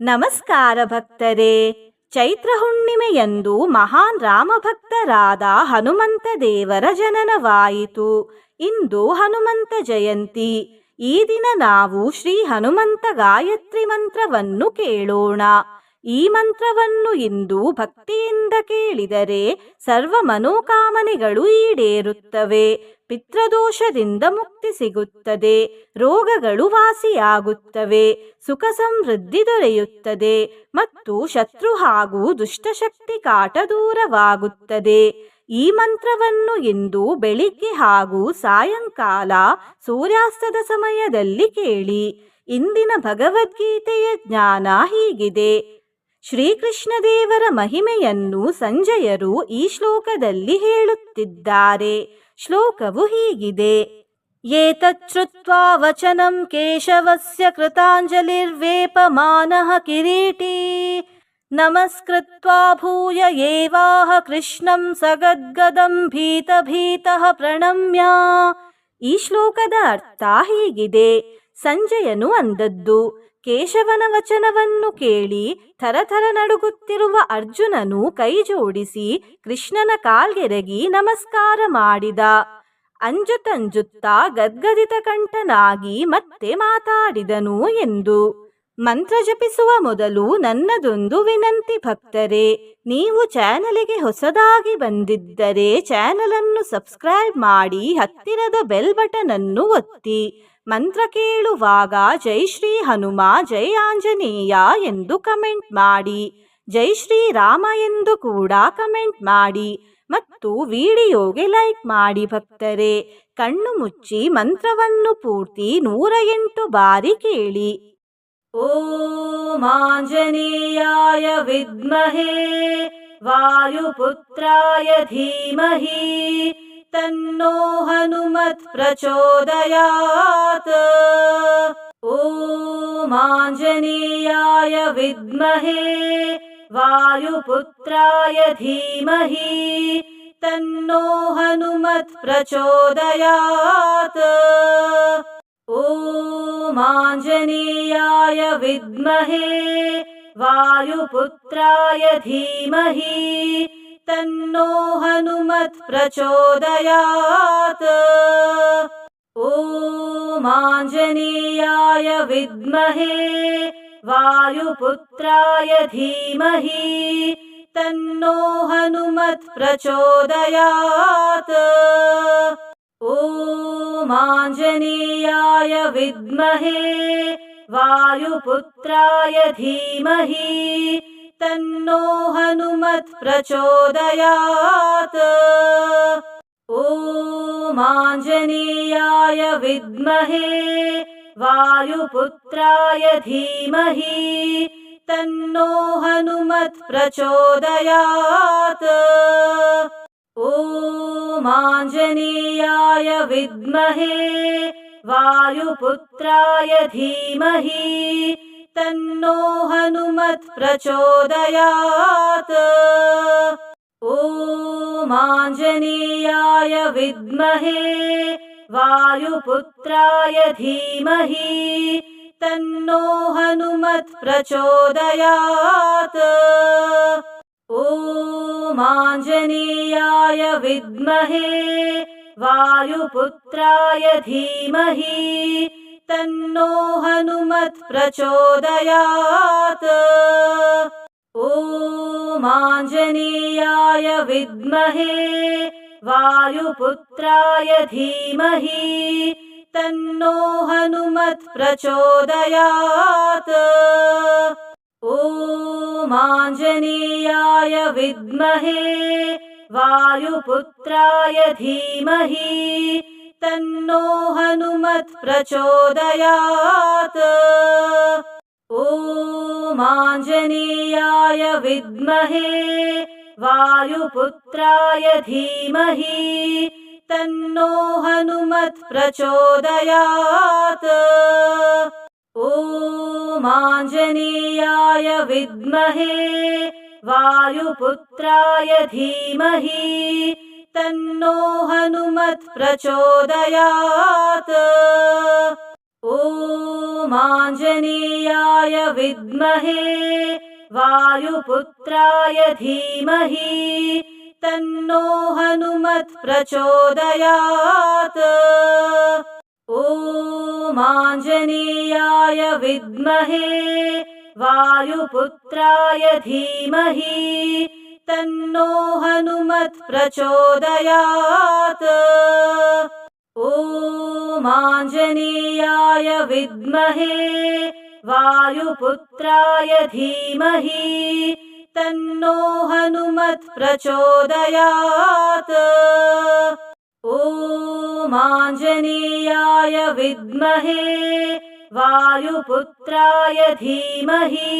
ನಮಸ್ಕಾರ ಭಕ್ತರೇ. ಚೈತ್ರ ಹುಣ್ಣಿಮೆಯಂದು ಮಹಾನ್ ರಾಮಭಕ್ತರಾದ ಹನುಮಂತ ದೇವರ ಜನನವಾಯಿತು. ಇಂದು ಹನುಮಂತ ಜಯಂತಿ. ಈ ದಿನ ನಾವು ಶ್ರೀ ಹನುಮಂತ ಗಾಯತ್ರಿ ಮಂತ್ರವನ್ನು ಕೇಳೋಣ. ಈ ಮಂತ್ರವನ್ನು ಇಂದು ಭಕ್ತಿಯಿಂದ ಕೇಳಿದರೆ ಸರ್ವ ಮನೋಕಾಮನೆಗಳು ಈಡೇರುತ್ತವೆ. ಪಿತ್ರದೋಷದಿಂದ ಮುಕ್ತಿ ಸಿಗುತ್ತದೆ. ರೋಗಗಳು ವಾಸಿಯಾಗುತ್ತವೆ. ಸುಖ ಸಮೃದ್ಧಿ ದೊರೆಯುತ್ತದೆ. ಮತ್ತು ಶತ್ರು ಹಾಗೂ ದುಷ್ಟಶಕ್ತಿ ಕಾಟ ದೂರವಾಗುತ್ತದೆ. ಈ ಮಂತ್ರವನ್ನು ಇಂದು ಬೆಳಿಗ್ಗೆ ಹಾಗೂ ಸಾಯಂಕಾಲ ಸೂರ್ಯಾಸ್ತದ ಸಮಯದಲ್ಲಿ ಕೇಳಿ. ಇಂದಿನ ಭಗವದ್ಗೀತೆಯ ಜ್ಞಾನ ಹೀಗಿದೆ. ಶ್ರೀಕೃಷ್ಣ ದೇವರ ಮಹಿಮೆಯನ್ನು ಸಂಜಯರು ಈ ಶ್ಲೋಕದಲ್ಲಿ ಹೇಳುತ್ತಿದ್ದಾರೆ. ಶ್ಲೋಕವು ಹೀಗಿದೆ. ಏತಚ್ಛ್ರುತ್ವಾ ವಚನಂ ಕೇಶವಸ್ಯ ಕೃತಾಂಜಲಿರ್ವೇಪಮಾನಃ ಕಿರೀಟಿ. ನಮಸ್ಕೃತ್ವಾ ಭೂಯ ಏವಾಹ ಕೃಷ್ಣಂ ಸಗದ್ಗದಂ ಭೀತ ಭೀತಃ ಪ್ರಣಮ್ಯ. ಈ ಶ್ಲೋಕದ ಅರ್ಥ ಹೀಗಿದೆ. ಸಂಜಯನು ಅಂದದ್ದು ಕೇಶವನ ವಚನವನ್ನು ಕೇಳಿ ಥರಥರ ನಡುಗುತ್ತಿರುವ ಅರ್ಜುನನು ಕೈ ಜೋಡಿಸಿ ಕೃಷ್ಣನ ಕಾಲ್ಗೆರಗಿ ನಮಸ್ಕಾರ ಮಾಡಿದ. ಅಂಜುತಂಜುತ್ತಾ ಗದ್ಗದಿತ ಕಂಠನಾಗಿ ಮತ್ತೆ ಮಾತಾಡಿದನು ಎಂದು. ಮಂತ್ರ ಜಪಿಸುವ ಮೊದಲು ನನ್ನದೊಂದು ವಿನಂತಿ ಭಕ್ತರೇ, ನೀವು ಚಾನಲಿಗೆ ಹೊಸದಾಗಿ ಬಂದಿದ್ದರೆ ಚಾನಲನ್ನು ಸಬ್ಸ್ಕ್ರೈಬ್ ಮಾಡಿ ಹತ್ತಿರದ ಬೆಲ್ ಬಟನ್ ಅನ್ನು ಒತ್ತಿ. ಮಂತ್ರ ಕೇಳುವಾಗ ಜೈ ಶ್ರೀ ಹನುಮ, ಜೈ ಆಂಜನೇಯ ಎಂದು ಕಮೆಂಟ್ ಮಾಡಿ. ಜೈ ಶ್ರೀ ರಾಮ ಎಂದು ಕೂಡ ಕಮೆಂಟ್ ಮಾಡಿ. ಮತ್ತು ವಿಡಿಯೋಗೆ ಲೈಕ್ ಮಾಡಿ ಭಕ್ತರೇ. ಕಣ್ಣು ಮುಚ್ಚಿ ಮಂತ್ರವನ್ನು ಪೂರ್ತಿ ನೂರ ಎಂಟು ಬಾರಿ ಕೇಳಿ. ಓ ಆಂಜನೇಯಾಯ ವಿದ್ಮಹೇ, ವಾಯುಪುತ್ರಾಯ ಧೀಮಹಿ तन्नो हनुमत् प्रचोदयात् मांजनीयाय विद्महे वायुपुत्राय धीमहि तन्नो हनुमत् प्रचोदयात् मांजनीयाय विद्महे वायुपुत्राय धीमहि तन्नो हनुमत् प्रचोदयात् मांजनीयाय विद्महे वायुपुत्राय धीमहि तन्नो हनुमत् प्रचोदयात् मांजनीयाय विद्महे वायुपुत्राय धीमहि तन्नो हनुमत्प्रचोदयात् ॐ मांजनीयाय विद्महे वायुपुत्राय धीमहि तन्नो हनुमत्प्रचोदयात् ॐ मांजनीयाय विद्महे वायुपुत्राय धीमहि तन्नो हनुमत्प्रचोदयात्। ॐ मांजनीयाय विद्महे वायुपुत्राय धीमहि तन्नो हनुमत्प्रचोदयात्। ॐ मांजनीयाय विद्महे वायुपुत्राय धीमहि तन्नो हनुमत् प्रचोदयात् माञनीयाय विद्महे वायुपुत्राय धीमहि तन्नो हनुमत् प्रचोदयात् मांजनीयाय विद्महे वायुपुत्राय धीमहि तन्नो हनुमत्प्रचोदयात् ॐ मांजनीयाय विद्महे वायुपुत्राय धीमहि तन्नो हनुमत्प्रचोदयात् ॐ माञ्जनीयाय विद्महे वायुपुत्राय धीमहि तन्नो हनुमत् प्रचोदयात् माञनीयाय विद्महे वायुपुत्राय धीमहि तन्नो हनुमत् प्रचोदयात् मांजनीयाय विद्महे वायुपुत्राय धीमहि तन्नो हनुमत् प्रचोदयात् ॐमाञ्जनेयाय विद्महे वायुपुत्राय धीमहि तन्नो हनुमत् प्रचोदयात् ॐमाञ्जनेयाय विद्महे वायुपुत्राय धीमहि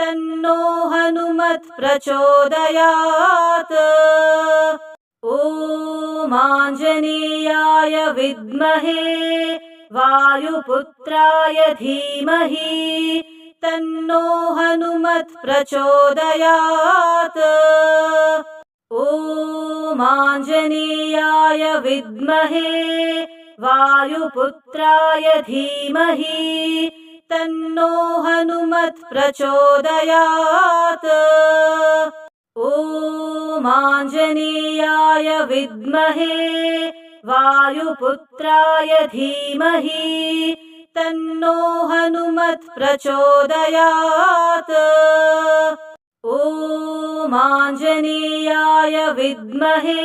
तन्नो हनुमत् प्रचोदयात् ॐमाञ्जनेयाय विद्महे वायुपुत्राय धीमहि तन्नो हनुमत् प्रचोदयात् ॐमाञ्जनेयाय विद्महे वायुपुत्राय धीमहि तन्नो हनुमत् प्रचोदयात् ॐमाञ्जनेयाय विद्महे वायुपुत्राय धीमहि तन्नो हनुमत् प्रचोदयात् ॐमाञ्जनेयाय विद्महे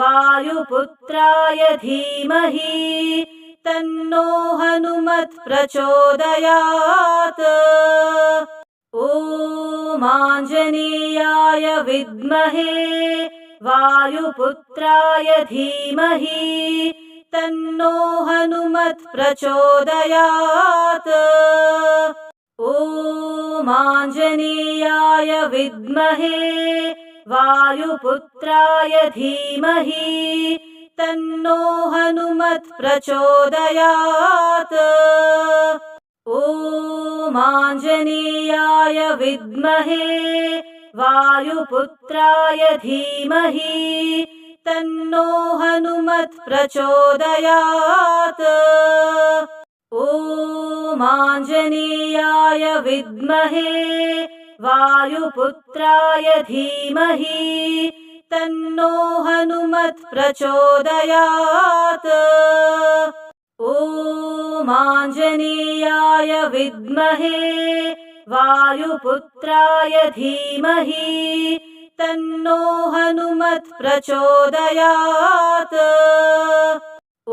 वायुपुत्राय धीमहि तन्नो हनुमत् प्रचोदयात् ॐमाञ्जनेयाय विद्महे वायुपुत्राय धीमहि तन्नो हनुमत् प्रचोदयात् ॐमाञ्जनेयाय विद्महे वायुपुत्राय धीमहि तन्नो हनुमत् प्रचोदयात्। ॐमाञ्जनेयाय विद्महे वायुपुत्राय धीमहि तन्नो हनुमत् प्रचोदयात्। ॐमाञ्जनेयाय विद्महे वायुपुत्राय धीमहि तन्नो हनुमत् प्रचोदयात् ॐमाञ्जनेयाय विद्महे वायुपुत्राय धीमहि तन्नो हनुमत् प्रचोदयात्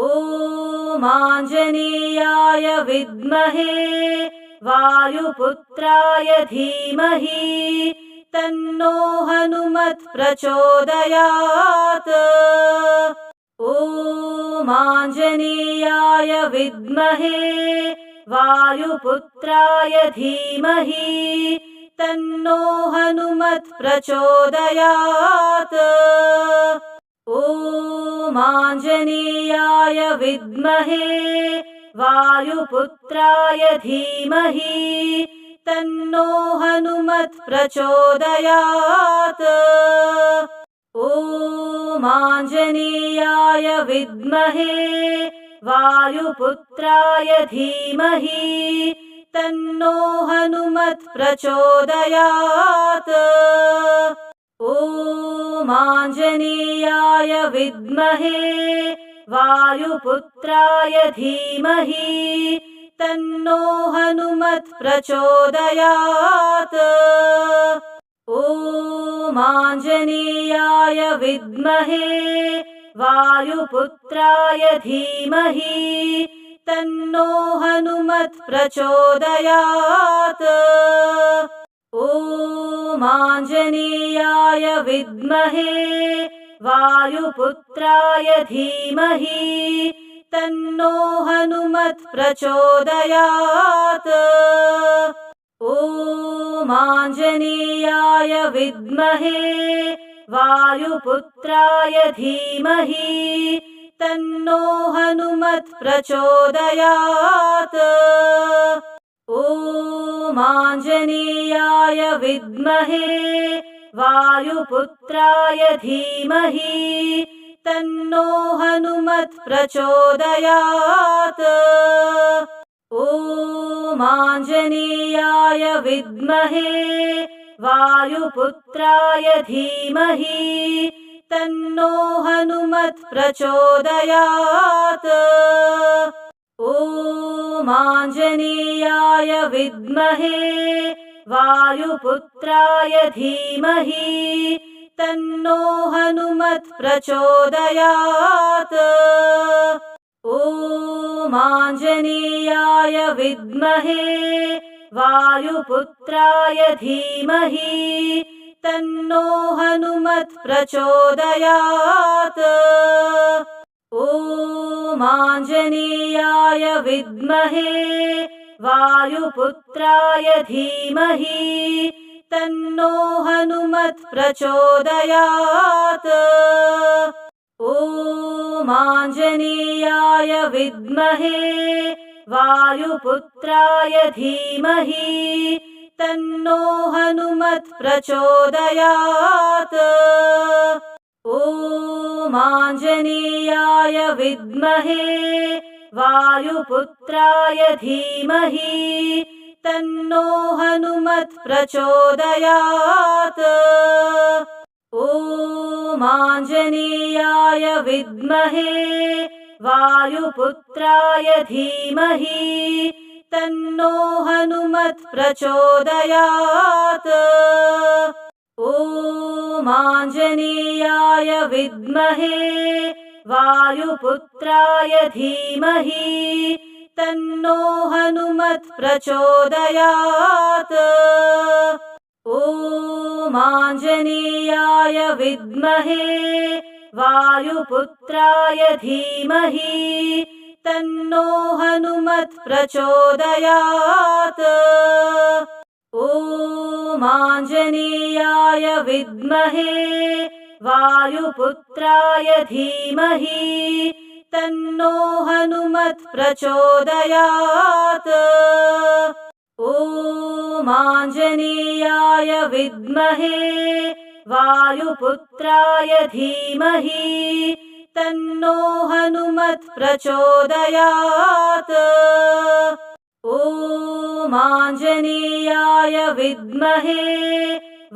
ॐमाञ्जनेयाय विद्महे वायुपुत्राय धीमहि तन्नो हनुमत् प्रचोदयात्। ॐमाञ्जनेयाय विद्महे वायुपुत्राय धीमहि तन्नो हनुमत् प्रचोदयात्। ॐमाञ्जनेयाय विद्महे वायुपुत्राय धीमहि तन्नो हनुमत् प्रचोदयात् ॐमाञ्जनेयाय विद्महे वायुपुत्राय धीमहि तन्नो हनुमत् प्रचोदयात् ॐमाञ्जनेयाय विद्महे वायुपुत्राय धीमहि तन्नो हनुमत् प्रचोदयात् ॐमाञ्जनेयाय विद्महे वायुपुत्राय धीमहि तन्नो हनुमत् प्रचोदयात् ॐमाञ्जनेयाय विद्महे वायुपुत्राय धीमहि तन्नो हनुमत् प्रचोदयात् ॐमाञ्जनेयाय विद्महे वायुपुत्राय धीमहि तन्नो हनुमत् प्रचोदयात् ॐमाञ्जनेयाय विद्महे वायुपुत्राय धीमहि तन्नो हनुमत् प्रचोदयात्। ॐमाञ्जनेयाय विद्महे वायुपुत्राय धीमहि तन्नो हनुमत् प्रचोदयात्। ॐमाञ्जनेयाय विद्महे वायुपुत्राय धीमहि तन्नो हनुमत् प्रचोदयात् ॐमाञ्जनेयाय विद्महे वायुपुत्राय धीमहि तन्नो हनुमत् प्रचोदयात् ॐमाञ्जनेयाय विद्महे वायुपुत्राय धीमहि तन्नो हनुमत् प्रचोदयात् ॐमाञ्जनेयाय विद्महे वायुपुत्राय धीमहि तन्नो हनुमत् प्रचोदयात् ॐमाञ्जनेयाय विद्महे वायुपुत्राय धीमहि तन्नो हनुमत् प्रचोदयात् ॐमाञ्जनेयाय विद्महे वायुपुत्राय धीमहि तन्नो हनुमत् प्रचोदयात् ॐमाञ्जनेयाय विद्महे वायुपुत्राय धीमहि तन्नो हनुमत् प्रचोदयात् ॐमाञ्जनेयाय विद्महे वायुपुत्राय धीमहि तन्नो हनुमत् प्रचोदयात् ॐमाञ्जनेयाय विद्महे वायुपुत्राय धीमहि तन्नो हनुमत् प्रचोदयात् ॐमाञ्जनेयाय विद्महे वायुपुत्राय धीमहि तन्नो हनुमत् प्रचोदयात् ॐमाञ्जनेयाय विद्महे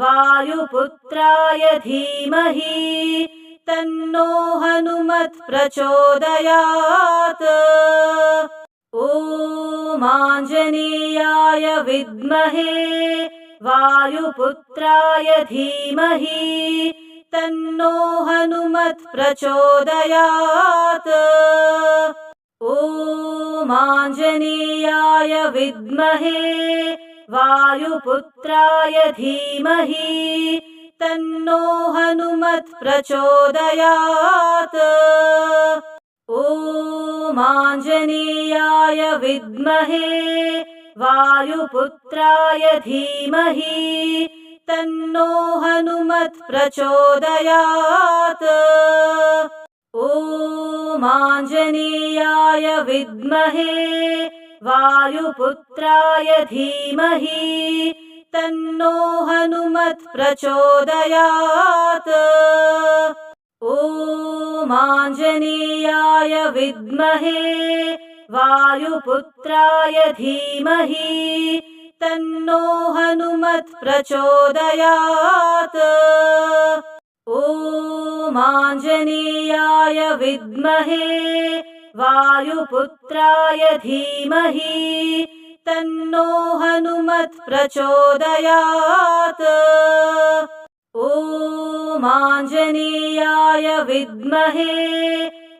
वायुपुत्राय धीमहि तन्नो हनुमत् प्रचोदयात्। ॐमाञ्जनेयाय विद्महे वायुपुत्राय धीमहि तन्नो हनुमत् प्रचोदयात्। ॐमाञ्जनेयाय विद्महे वायुपुत्राय धीमहि तन्नो हनुमत् प्रचोदयात् ॐमाञ्जनेयाय विद्महे वायुपुत्राय धीमहि तन्नो हनुमत् प्रचोदयात् ॐमाञ्जनेयाय विद्महे वायुपुत्राय धीमहि तन्नो हनुमत् प्रचोदयात् ॐमाञ्जनेयाय विद्महे वायुपुत्राय धीमहि तन्नो हनुमत् प्रचोदयात् ॐमाञ्जनेयाय विद्महे वायुपुत्राय धीमहि तन्नो हनुमत् प्रचोदयात् ॐमाञ्जनेयाय विद्महे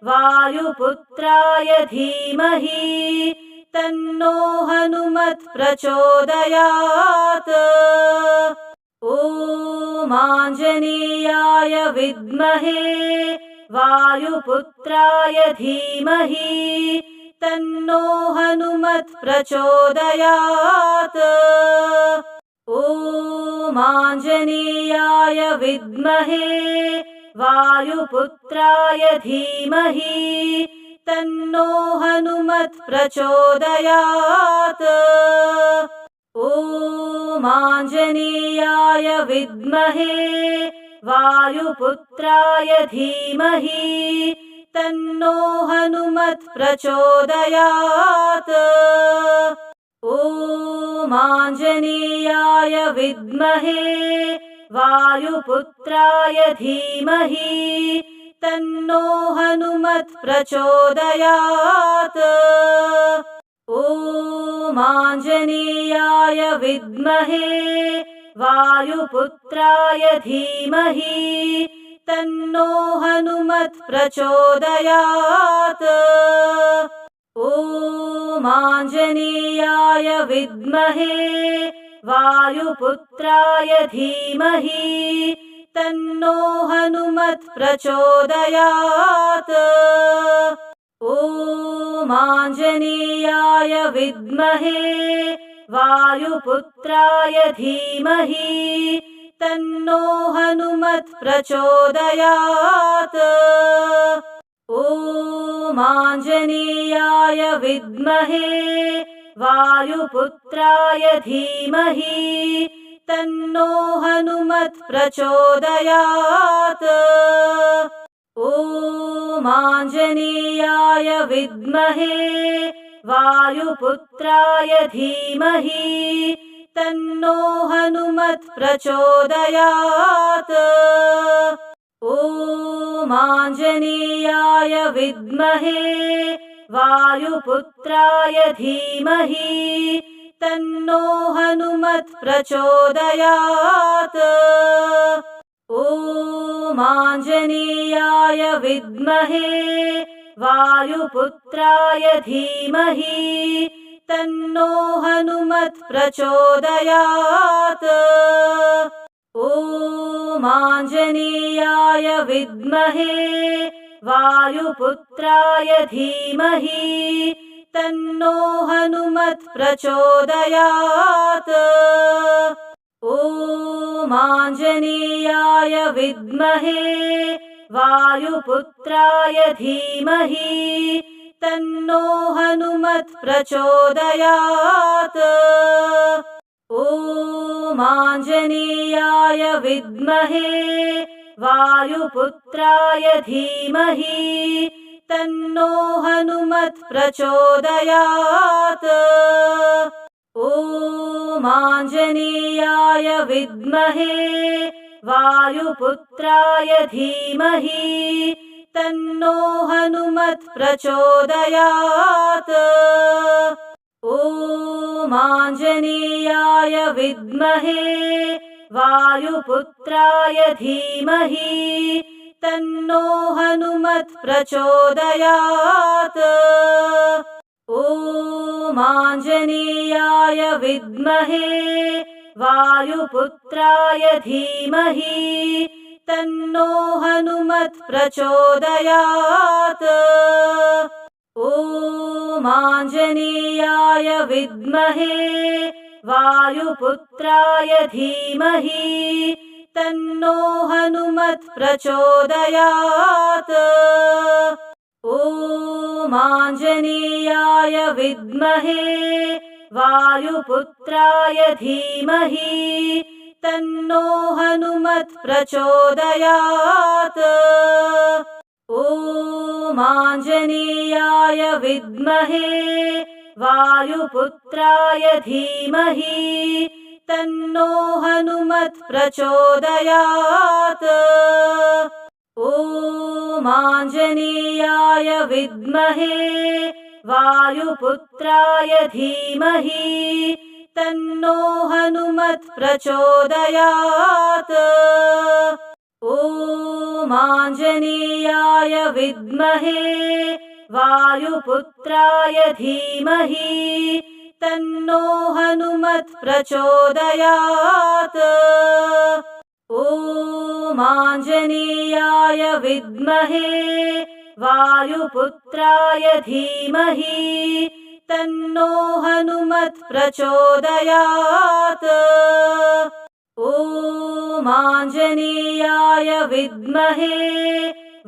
वायुपुत्राय धीमहि तन्नो हनुमत् प्रचोदयात् ॐमाञ्जनेयाय विद्महे वायुपुत्राय धीमहि तन्नो हनुमत् प्रचोदयात् ॐमाञ्जनेयाय विद्महे वायुपुत्राय धीमहि तन्नो हनुमत् प्रचोदयात् ॐमाञ्जनेयाय विद्महे वायुपुत्राय धीमहि तन्नो हनुमत् प्रचोदयात् ॐ विद्महे वायुपुत्राय धीमहि तन्नो हनुमत् प्रचोदयात् ॐ विद्महे वायुपुत्राय धीमहि तन्नो हनुमत् प्रचोदयात्। ॐ विद्महे वायुपुत्राय धीमहि तन्नो हनुमत् प्रचोदयात्। ॐ विद्महे वायुपुत्राय धीमहि तन्नो हनुमत् प्रचोदयात् ॐ विद्महे वायुपुत्राय धीमहि तन्नो हनुमत् प्रचोदयात् ॐ विद्महे वायुपुत्राय धीमहि तन्नो हनुमत् प्रचोदयात् ॐ विद्महे वायुपुत्राय धीमहि तन्नो हनुमत् प्रचोदयात् ॐ विद्महे वायुपुत्राय धीमहि तन्नो हनुमत् प्रचोदयात्। ॐ विद्महे वायुपुत्राय धीमहि तन्नो हनुमत् प्रचोदयात्। ॐ विद्महे वायुपुत्राय धीमहि तन्नो हनुमत् प्रचोदयात् ॐ विद्महे वायुपुत्राय धीमहि तन्नो हनुमत् प्रचोदयात् ॐ विद्महे वायुपुत्राय धीमहि तन्नो हनुमत् प्रचोदयात् ॐ विद्महे वायुपुत्राय धीमहि तन्नो हनुमत् प्रचोदयात् ॐ विद्महे वायुपुत्राय धीमहि तन्नो हनुमत् प्रचोदयात्। ॐ विद्महे वायुपुत्राय धीमहि तन्नो हनुमत् प्रचोदयात्। ॐ विद्महे वायुपुत्राय धीमहि तन्नो हनुमत् प्रचोदयात् ॐ विद्महे वायुपुत्राय धीमहि तन्नो हनुमत् प्रचोदयात् ॐ विद्महे वायुपुत्राय धीमहि तन्नो हनुमत् प्रचोदयात् ॐ विद्महे वायुपुत्राय धीमहि तन्नो हनुमत् प्रचोदयात् ॐ विद्महे वायुपुत्राय धीमहि तन्नो हनुमत् प्रचोदयात्। ॐ विद्महे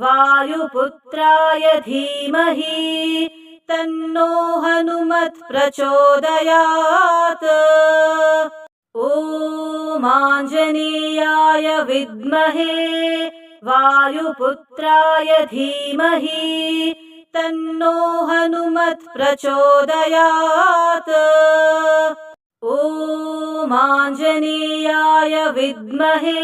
वायुपुत्राय धीमहि तन्नो हनुमत् प्रचोदयात्। ॐ ॐ विद्महे वायुपुत्राय धीमहि तन्नो हनुमत् प्रचोदयात् ॐ विद्महे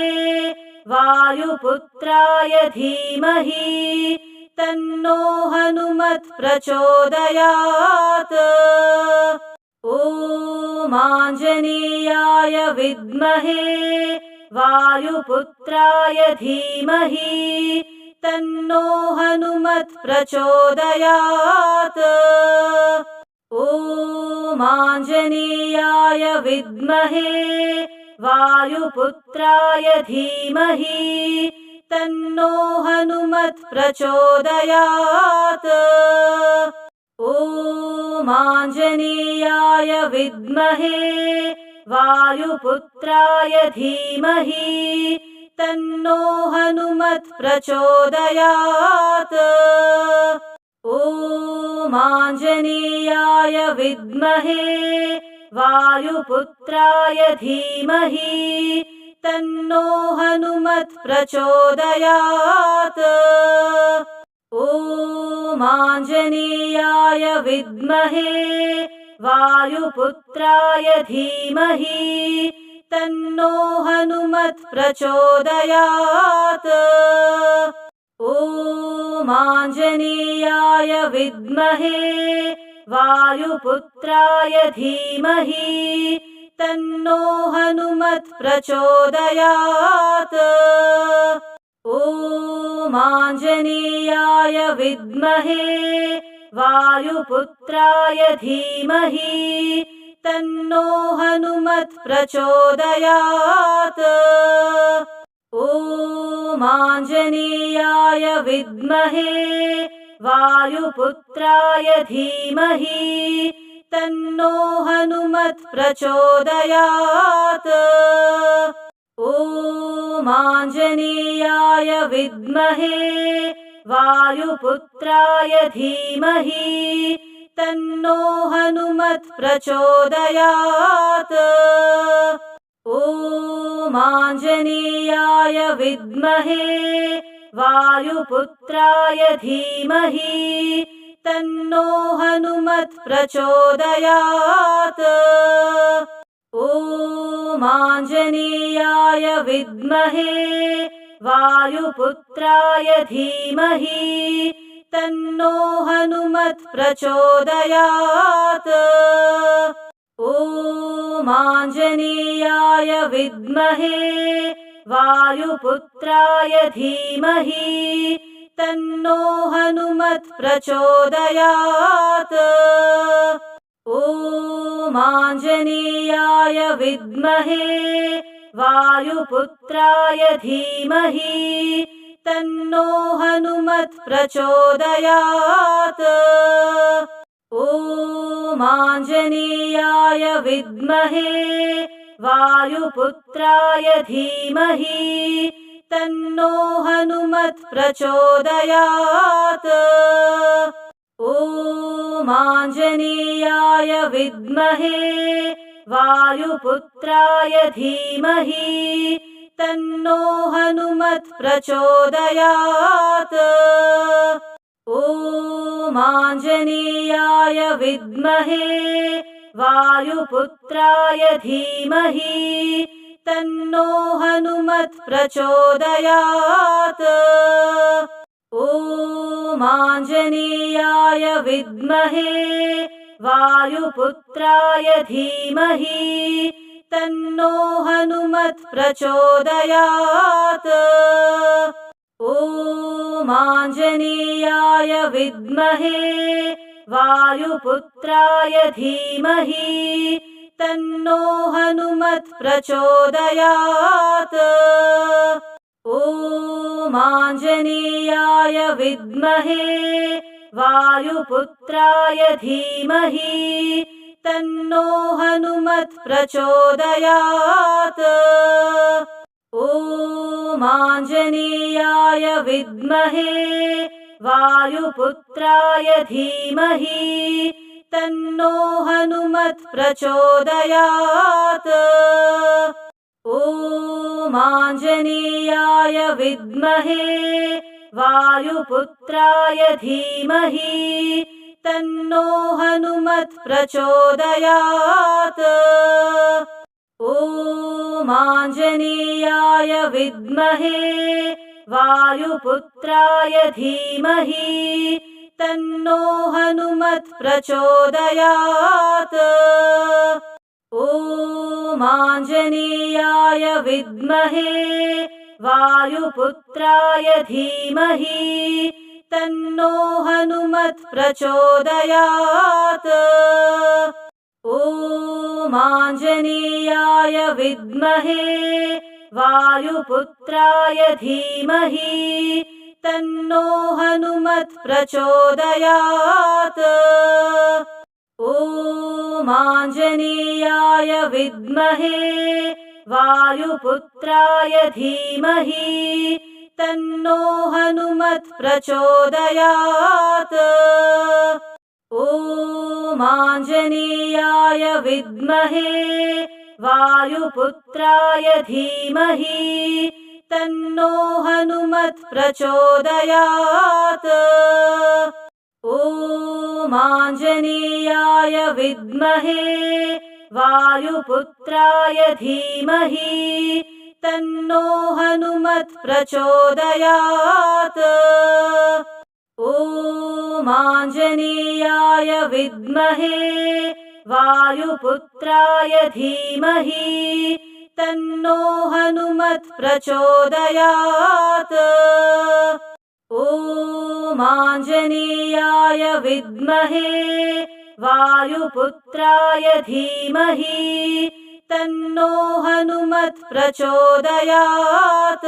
वायुपुत्राय धीमहि तन्नो हनुमत् प्रचोदयात् ॐ विद्महे वायुपुत्राय धीमहि तन्नो हनुमत् प्रचोदयात् ॐ विद्महे वायुपुत्राय धीमहि तन्नो हनुमत् प्रचोदयात् ॐ विद्महे वायुपुत्राय धीमहि तन्नो हनुमत् प्रचोदयात् ॐ विद्महे वायुपुत्राय धीमहि तन्नो हनुमत् प्रचोदयात् ॐ विद्महे वायुपुत्राय धीमहि तन्नो हनुमत् प्रचोदयात् ॐ विद्महे वायुपुत्राय धीमहि तन्नो हनुमत् प्रचोदयात् ॐ विद्महे वायुपुत्राय धीमहि तन्नो हनुमत् प्रचोदयात् ॐ विद्महे वायुपुत्राय धीमहि तन्नो हनुमत् प्रचोदयात् ॐ विद्महे वायुपुत्राय धीमहि तन्नो हनुमत् प्रचोदयात्। ॐ विद्महे वायुपुत्राय धीमहि तन्नो हनुमत् प्रचोदयात्। ॐ विद्महे वायुपुत्राय धीमहि तन्नो हनुमत् प्रचोदयात् ॐ विद्महे वायुपुत्राय धीमहि तन्नो हनुमत् प्रचोदयात् ॐ विद्महे वायुपुत्राय धीमहि तन्नो हनुमत् प्रचोदयात् ॐ विद्महे वायुपुत्राय धीमहि तन्नो हनुमत् प्रचोदयात् ॐ विद्महे वायुपुत्राय धीमहि तन्नो हनुमत् प्रचोदयात् ॐ विद्महे वायुपुत्राय धीमहि तन्नो हनुमत् प्रचोदयात् ॐ विद्महे वायुपुत्राय धीमहि तन्नो हनुमत् प्रचोदयात् ॐ विद्महे वायुपुत्राय धीमहि तन्नो हनुमत् प्रचोदयात् ॐ विद्महे वायुपुत्राय धीमहि तन्नो हनुमत् प्रचोदयात् ॐ विद्महे वायुपुत्राय धीमहि तन्नो हनुमत् प्रचोदयात् ॐ आञ्जनेयाय विद्महे वायुपुत्राय धीमहि तन्नो हनुमत् प्रचोदयात् आञ्जनेयाय विद्महे वायुपुत्राय धीमहि तन्नो हनुमत् प्रचोदयात् आञ्जनेयाय विद्महे वायुपुत्राय धीमहि तन्नो हनुमत् प्रचोदयात् आञ्जनेयाय विद्महे वायुपुत्राय धीमहि तन्नो हनुमत् प्रचोदयात् आञ्जनेयाय विद्महे वायुपुत्राय धीमहि तन्नो हनुमत् प्रचोदयात् आञ्जनेयाय विद्महे वायुपुत्राय धीमहि तन्नो हनुमत् प्रचोदयात् आञ्जनेयाय विद्महे वायुपुत्राय धीमहि तन्नो हनुमत् प्रचोदयात् आञ्जनेयाय विद्महे वायुपुत्राय धीमहि तन्नो हनुमत् प्रचोदयात् आञ्जनेयाय विद्महे वायुपुत्राय धीमहि तन्नो हनुमत् प्रचोदयात्।